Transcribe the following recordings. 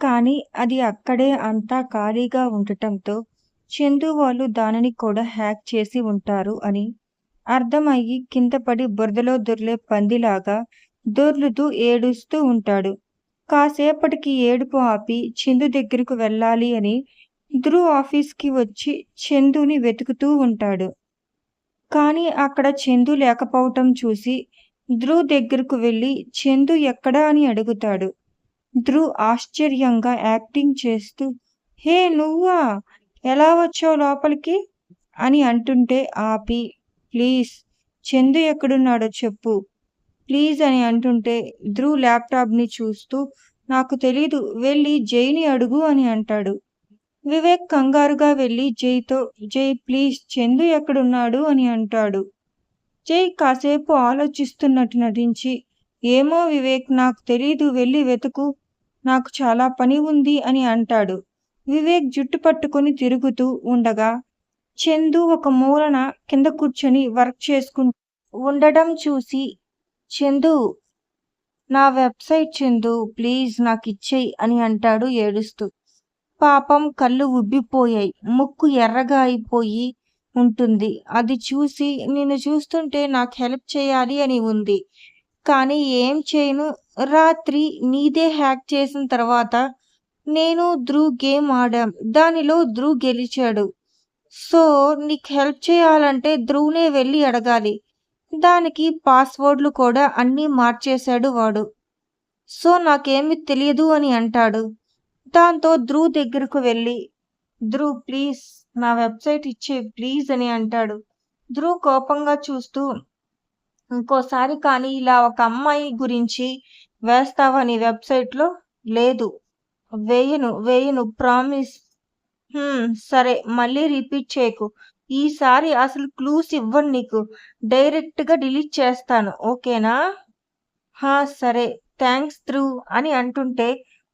కానీ అది అక్కడే అంతా ఖాళీగా ఉండటంతో చందు వాళ్ళు దానిని కూడా హ్యాక్ చేసి ఉంటారు అని అర్థమయ్యి కింద పడి బురదలో దొర్లే పందిలాగా దొర్లుతూ ఏడుస్తూ ఉంటాడు. కాసేపటికి ఏడుపు ఆపి చందు దగ్గరకు వెళ్ళాలి అని ధ్రువ్ ఆఫీస్కి వచ్చి చందుని వెతుకుతూ ఉంటాడు. కానీ అక్కడ చందు లేకపోవటం చూసి ధ్రువ్ దగ్గరకు వెళ్ళి చందు ఎక్కడా? అని అడుగుతాడు. ధ్రువ్ ఆశ్చర్యంగా యాక్టింగ్ చేస్తూ హే నువ్వా? ఎలా వచ్చావు లోపలికి? అని అంటుంటే ఆపి ప్లీజ్ చందు ఎక్కడున్నాడో చెప్పు. ప్లీజ్ అని అంటుంటే ధ్రువ్ ల్యాప్టాప్ని చూస్తూ నాకు తెలీదు వెళ్ళి జైని అడుగు అని అంటాడు. వివేక్ కంగారుగా వెళ్ళి జైతో జై ప్లీజ్ చందు ఎక్కడున్నాడు? అని అంటాడు. జై కాసేపు ఆలోచిస్తున్నట్టు నటించి ఏమో వివేక్ నాకు తెలీదు వెళ్ళి వెతుకు. నాకు చాలా పని ఉంది అని అంటాడు. వివేక్ జుట్టు పట్టుకొని తిరుగుతూ ఉండగా చందు ఒక మూలన కింద కూర్చొని వర్క్ చేసుకు ఉండడం చూసి చందు నా వెబ్సైట్ చందు ప్లీజ్ నాకు ఇచ్చేయి అని అంటాడు ఏడుస్తూ. పాపం కళ్ళు ఉబ్బిపోయాయి. ముక్కు ఎర్రగా అయిపోయి ఉంటుంది. అది చూసి నిన్ను చూస్తుంటే నాకు హెల్ప్ చేయాలి అని ఉంది. కానీ ఏం చేయను. రాత్రి నీదే హ్యాక్ చేసిన తర్వాత నేను ధ్రువ్ గేమ్ ఆడాం. దానిలో ధ్రువ్ గెలిచాడు. సో నీకు హెల్ప్ చేయాలంటే ధ్రువ్నే వెళ్ళి అడగాలి. దానికి పాస్వర్డ్లు కూడా అన్నీ మార్చేశాడు వాడు. సో నాకేమి తెలియదు అని అంటాడు. దాంతో ధ్రువ్ దగ్గరకు వెళ్ళి ధ్రువ్ ప్లీజ్ నా వెబ్సైట్ ఇచ్చే ప్లీజ్ అని అంటాడు. ధ్రువ్ కోపంగా చూస్తూ ఇంకోసారి కానీ ఇలా ఒక అమ్మాయి గురించి వేస్తావని వెబ్సైట్లో? లేదు. వేయను వేయను ప్రామిస్. సరే మళ్ళీ రిపీట్ చేయకు. ఈసారి అసలు క్లూస్ ఇవ్వను నీకు. డైరెక్ట్గా డిలీట్ చేస్తాను ఓకేనా? హా సరే థ్యాంక్స్ ధ్రువ్ అని అంటుంటే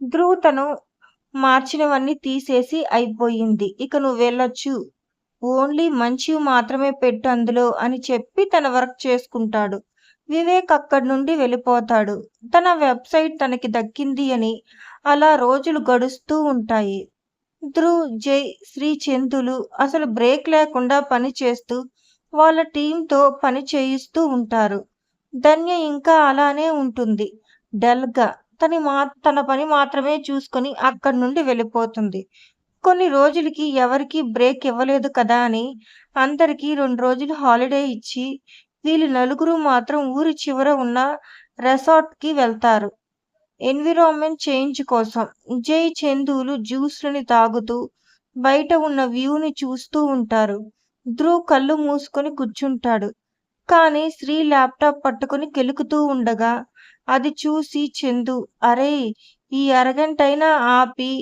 ధ్రువ్ తను మార్చినవన్నీ తీసేసి అయిపోయింది. ఇక నువ్వు వెళ్ళొచ్చు. ఓన్లీ మంచివి మాత్రమే పెట్టు అందులో అని చెప్పి తన వర్క్ చేసుకుంటాడు. వివేక్ అక్కడి నుండి వెళ్ళిపోతాడు. తన వెబ్సైట్ తనకి దక్కింది అని అలా రోజులు గడుస్తూ ఉంటాయి. ధ్రువ్ జై శ్రీ చందులు అసలు బ్రేక్ లేకుండా పని చేస్తూ వాళ్ళ టీంతో పని చేయిస్తూ ఉంటారు. ధన్య ఇంకా అలానే ఉంటుంది. డల్గా తని మా తన పని మాత్రమే చూసుకొని అక్కడి నుండి వెళ్ళిపోతుంది. కొన్ని రోజులకి ఎవరికి బ్రేక్ ఇవ్వలేదు కదా అని అందరికీ రెండు రోజులు హాలిడే ఇచ్చి వీళ్ళు నలుగురు మాత్రం ఊరి చివర ఉన్న రెసార్ట్కి వెళ్తారు. ఎన్విరాన్మెంట్ చేంజ్ కోసం జై చందువులు జ్యూస్లని తాగుతూ బయట ఉన్న వ్యూని చూస్తూ ఉంటారు. ధ్రువ్ కళ్ళు మూసుకొని కూర్చుంటాడు. కానీ శ్రీ ల్యాప్టాప్ పట్టుకొని కెలుకుతూ ఉండగా అది చూసి చందు అరే ఈ అరగంటైనా ఆపి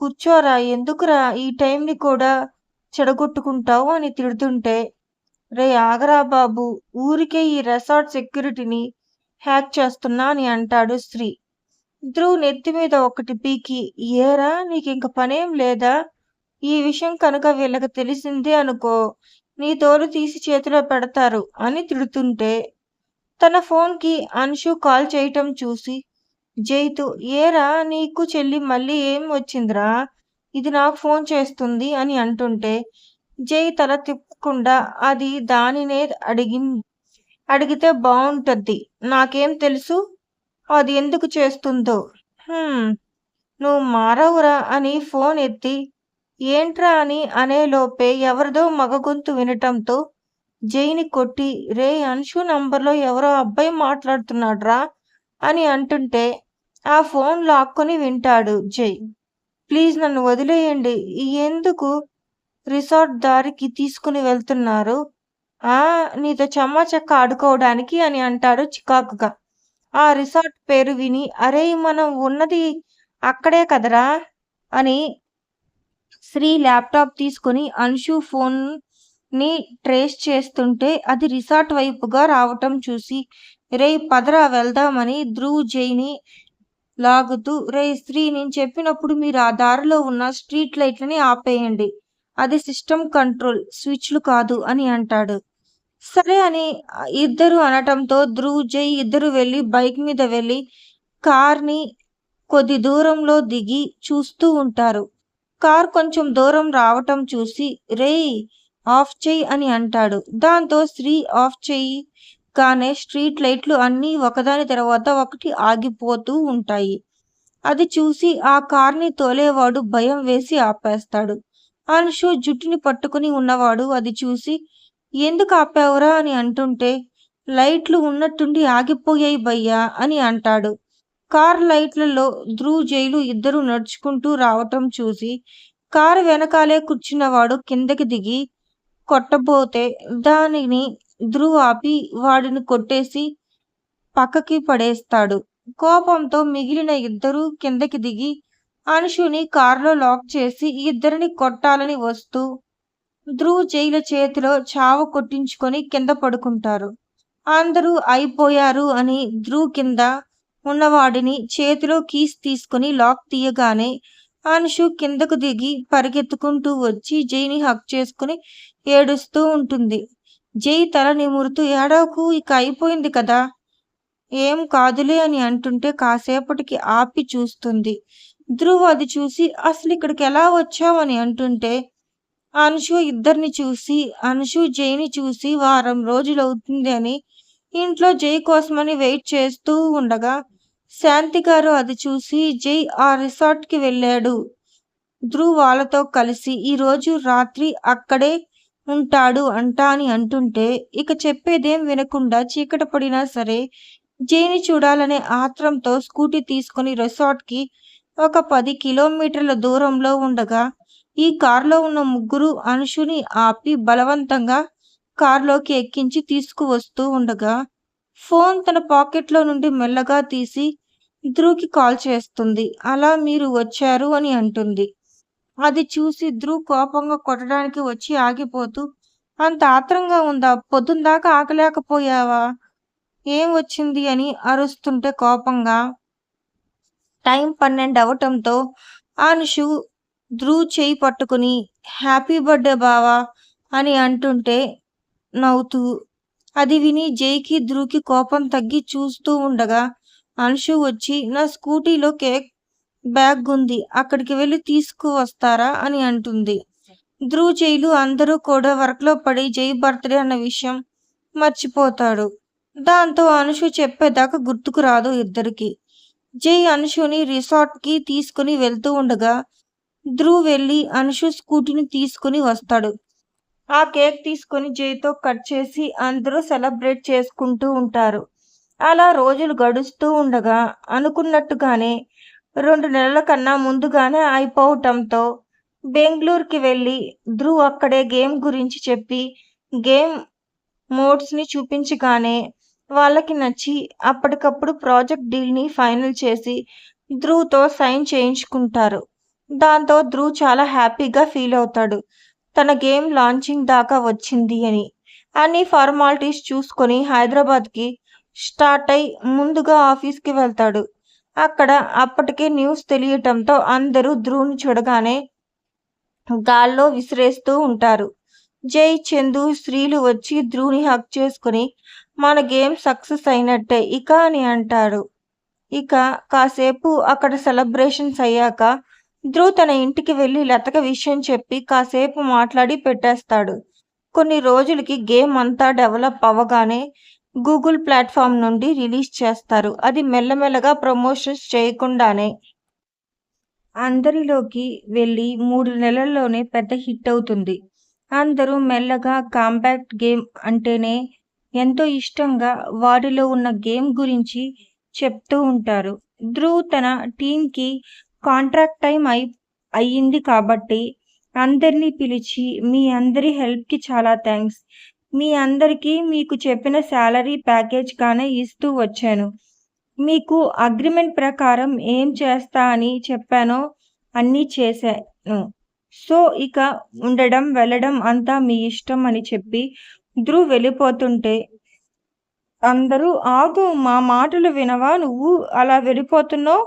కూర్చోరా ఎందుకురా ఈ టైంని కూడా చెడగొట్టుకుంటావు అని తిడుతుంటే రే ఆగరా బాబు ఊరికే ఈ రెసార్ట్ సెక్యూరిటీని హ్యాక్ చేస్తున్నా అని అంటాడు శ్రీ ధ్రువ్ నెత్తి మీద ఒకటి పీకి ఏరా నీకు ఇంక పనేం లేదా? ఈ విషయం కనుక వీళ్ళకి తెలిసిందే అనుకో నీ తోలు తీసి చేతిలో పెడతారు అని తిడుతుంటే తన ఫోన్కి అన్షు కాల్ చేయటం చూసి జైతు ఏరా నీకు చెల్లి మళ్ళీ ఏం వచ్చిందిరా? ఇది నాకు ఫోన్ చేస్తుంది అని అంటుంటే జై తల తిప్పకుండా అది దానినే అడిగి అడిగితే బాగుంటుంది నాకేం తెలుసు? అది ఎందుకు చేస్తుందో? నువ్వు మారవురా అని ఫోన్ ఎత్తి ఏంట్రా అని అనేలోపే ఎవరిదో మగ గొంతు వినటంతో జైని కొట్టి రే అన్షు నంబర్లో ఎవరో అబ్బాయి మాట్లాడుతున్నాడ్రా? అని అంటుంటే ఆ ఫోన్ లాక్కొని వింటాడు జై. ప్లీజ్ నన్ను వదిలేయండి. ఎందుకు రిసార్ట్ దారికి తీసుకుని వెళ్తున్నారు? ఆ నీతో చెమ్మ చెక్క ఆడుకోవడానికి అని అంటాడు చికాకుగా. ఆ రిసార్ట్ పేరు విని అరే మనం ఉన్నది అక్కడే కదరా అని శ్రీ ల్యాప్టాప్ తీసుకుని అన్షు ఫోన్ని ట్రేస్ చేస్తుంటే అది రిసార్ట్ వైపుగా రావటం చూసి రే పదరా వెళ్దామని ధ్రువ్ జైని లాగుతూ రే స్త్రీ నేను చెప్పినప్పుడు మీరు ఆ దారిలో ఉన్న స్ట్రీట్ లైట్లని ఆపేయండి. అది సిస్టమ్ కంట్రోల్ స్విచ్లు కాదు అని అంటాడు. సరే అని ఇద్దరు అనటంతో ధ్రువ్ జై ఇద్దరు వెళ్ళి బైక్ మీద వెళ్ళి కార్ని కొద్ది దూరంలో దిగి చూస్తూ ఉంటారు. కార్ కొంచెం దూరం రావటం చూసి రేయ్ ఆఫ్ చెయ్యి అని అంటాడు. దాంతో శ్రీ ఆఫ్ చెయ్యి కానీ స్ట్రీట్ లైట్లు అన్నీ ఒకదాని తర్వాత ఒకటి ఆగిపోతూ ఉంటాయి. అది చూసి ఆ కార్ని తోలేవాడు భయం వేసి ఆపేస్తాడు. అనుషు జుట్టుని పట్టుకుని ఉన్నవాడు అది చూసి ఎందుకు ఆపావురా? అని అంటుంటే లైట్లు ఉన్నట్టుండి ఆగిపోయాయి భయ్యా అని అంటాడు. కార్ లైట్లలో ధ్రువ్ జైలు ఇద్దరు నడుచుకుంటూ రావటం చూసి కారు వెనకాలే కూర్చున్నవాడు కిందకి దిగి కొట్టబోతే దానిని ధ్రువ్ ఆపి వాడిని కొట్టేసి పక్కకి పడేస్తాడు. కోపంతో మిగిలిన ఇద్దరు కిందకి దిగి అనుషుని కారులో లాక్ చేసి ఇద్దరిని కొట్టాలని వస్తూ ధ్రువ్ జైల చేతిలో చావ కొట్టించుకొని కింద పడుకుంటారు. అందరూ అయిపోయారు అని ధ్రువ్ కింద ఉన్నవాడిని చేతిలో కీస్ తీసుకుని లాక్ తీయగానే అనుషు కిందకు దిగి పరిగెత్తుకుంటూ వచ్చి జైని హక్ చేసుకుని ఏడుస్తూ ఉంటుంది. జై తల నిమురుతూ ఏడవకు ఇక అయిపోయింది కదా? ఏం కాదులే అని అంటుంటే కాసేపటికి ఆపి చూస్తుంది. ధ్రువ్ అది చూసి అసలు ఇక్కడికి ఎలా వచ్చావని అంటుంటే అనుషు ఇద్దరిని చూసి అనుషు జైని చూసి వారం రోజులు అవుతుంది అని ఇంట్లో జై కోసమని వెయిట్ చేస్తూ ఉండగా శాంతి గారు అది చూసి జై ఆ రిసార్ట్కి వెళ్ళాడు. ధ్రువ్ వాళ్ళతో కలిసి ఈరోజు రాత్రి అక్కడే ఉంటాడు అంటా అని అంటుంటే ఇక చెప్పేదేం వినకుండా చీకట పడినా సరే జేని చూడాలనే ఆత్రంతో స్కూటీ తీసుకుని రిసార్ట్కి ఒక పది కిలోమీటర్ల దూరంలో ఉండగా ఈ కారులో ఉన్న ముగ్గురు అనుషుని ఆపి బలవంతంగా కారులోకి ఎక్కించి తీసుకువస్తూ ఉండగా ఫోన్ తన పాకెట్లో నుండి మెల్లగా తీసి ధ్రువ్కి కాల్ చేస్తుంది. అలా మీరు వచ్చారు అని అంటుంది. అది చూసి ధ్రువ్ కోపంగా కొట్టడానికి వచ్చి ఆగిపోతూ అంత ఆత్రంగా ఉందా? పొద్దుందాకా ఆకలేకపోయావా? ఏం వచ్చింది? అని అరుస్తుంటే కోపంగా టైం పన్నెండు అవటంతో అనుషు ధ్రువ్ చేయి పట్టుకుని హ్యాపీ బర్త్డే బావా అని అంటుంటే నవ్వుతూ అది విని జైకి ధ్రువ్కి కోపం తగ్గి చూస్తూ ఉండగా అనుషు వచ్చి నా స్కూటీలో కేక్ బ్యాగ్ ఉంది అక్కడికి వెళ్ళి తీసుకువస్తారా అని అంటుంది. ధ్రువ్ జైలు అందరూ కూడా వర్క్లో పడి జై బర్త్డే అన్న విషయం మర్చిపోతాడు. దాంతో అనుషు చెప్పేదాకా గుర్తుకు రాదు ఇద్దరికి. జై అనుషుని రిసార్ట్కి తీసుకుని వెళ్తూ ఉండగా ధ్రువ్ వెళ్ళి అనుషు స్కూటీని తీసుకుని వస్తాడు. ఆ కేక్ తీసుకొని జైతో కట్ చేసి అందరూ సెలబ్రేట్ చేసుకుంటూ ఉంటారు. అలా రోజులు గడుస్తూ ఉండగా అనుకున్నట్టుగానే రెండు నెలల కన్నా ముందుగానే అయిపోవటంతో బెంగళూరుకి వెళ్ళి ధ్రువ్ అక్కడే గేమ్ గురించి చెప్పి గేమ్ మోడ్స్ని చూపించగానే వాళ్ళకి నచ్చి అప్పటికప్పుడు ప్రాజెక్ట్ డీల్ని ఫైనల్ చేసి ధ్రువ్తో సైన్ చేయించుకుంటారు. దాంతో ధ్రువ్ చాలా హ్యాపీగా ఫీల్ అవుతాడు. తన గేమ్ లాంచింగ్ దాకా వచ్చింది అని. అన్ని ఫార్మాలిటీస్ చూసుకొని హైదరాబాద్కి స్టార్ట్ అయి ముందుగా ఆఫీస్కి వెళ్తాడు. అక్కడ అప్పటికే న్యూస్ తెలియటంతో అందరూ ధ్రువుని చూడగానే గాల్లో విసిరేస్తూ ఉంటారు. జై చందు స్త్రీలు వచ్చి ధ్రువుని హక్ చేసుకుని మన గేమ్ సక్సెస్ అయినట్టే ఇక అని అంటాడు. ఇక కాసేపు అక్కడ సెలబ్రేషన్స్ అయ్యాక ధ్రువ్ తన ఇంటికి వెళ్ళి లతక విషయం చెప్పి కాసేపు మాట్లాడి పెట్టేస్తాడు. కొన్ని రోజులకి గేమ్ అంతా డెవలప్ అవ్వగానే గూగుల్ ప్లాట్ఫామ్ నుండి రిలీజ్ చేస్తారు. అది మెల్లమెల్లగా ప్రమోషన్స్ చేయకుండానే. అందరిలోకి వెళ్ళి మూడు నెలల్లోనే పెద్ద హిట్ అవుతుంది. అందరూ మెల్లగా కాంపాక్ట్ గేమ్ అంటేనే ఎంతో ఇష్టంగా వారిలో ఉన్న గేమ్ గురించి చెప్తూ ఉంటారు. ధ్రువ్ తన టీంకి కాంట్రాక్ట్ టైం అయి అయ్యింది కాబట్టి అందరినీ పిలిచి మీ అందరి హెల్ప్కి చాలా థ్యాంక్స్ మీ అందరికీ మీకు చెప్పిన శాలరీ ప్యాకేజ్ కానీ ఇస్తూ వచ్చాను. మీకు అగ్రిమెంట్ ప్రకారం ఏం చేస్తా అని చెప్పానో అన్నీ చేశాను. సో ఇక ఉండడం వెళ్ళడం అంతా మీ ఇష్టం అని చెప్పి ధ్రువ్ వెళ్ళిపోతుంటే అందరూ ఆగు మా మాటలు వినవా? నువ్వు అలా వెళ్ళిపోతున్నావు?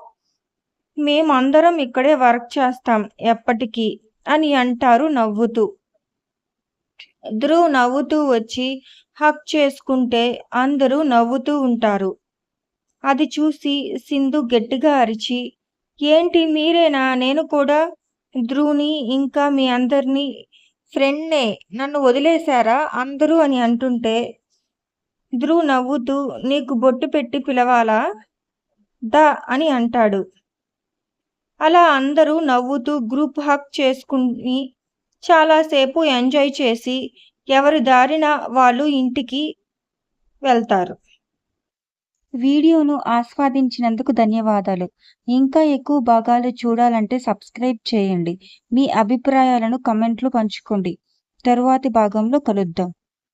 మేమందరం ఇక్కడే వర్క్ చేస్తాం ఎప్పటికీ అని అంటారు నవ్వుతూ. ధ్రువ్ నవ్వుతూ వచ్చి హక్ చేసుకుంటే అందరూ నవ్వుతూ ఉంటారు. అది చూసి సింధు గట్టిగా అరిచి ఏంటి మీరేనా? నేను కూడా ధ్రువుని ఇంకా మీ అందరినీ ఫ్రెండ్నే. నన్ను వదిలేశారా అందరూ? అని అంటుంటే ధ్రువ్ నవ్వుతూ నీకు బొట్టు పెట్టి పిలవాలా? దా అని అంటాడు. అలా అందరూ నవ్వుతూ గ్రూప్ హక్ చేసుకుని చాలాసేపు ఎంజాయ్ చేసి ఎవరి దారిన వాళ్ళు ఇంటికి వెళ్తారు. వీడియోను ఆస్వాదించినందుకు ధన్యవాదాలు. ఇంకా ఎక్కువ భాగాలు చూడాలంటే సబ్స్క్రైబ్ చేయండి. మీ అభిప్రాయాలను కమెంట్లు పంచుకోండి. తరువాతి భాగంలో కలుద్దాం.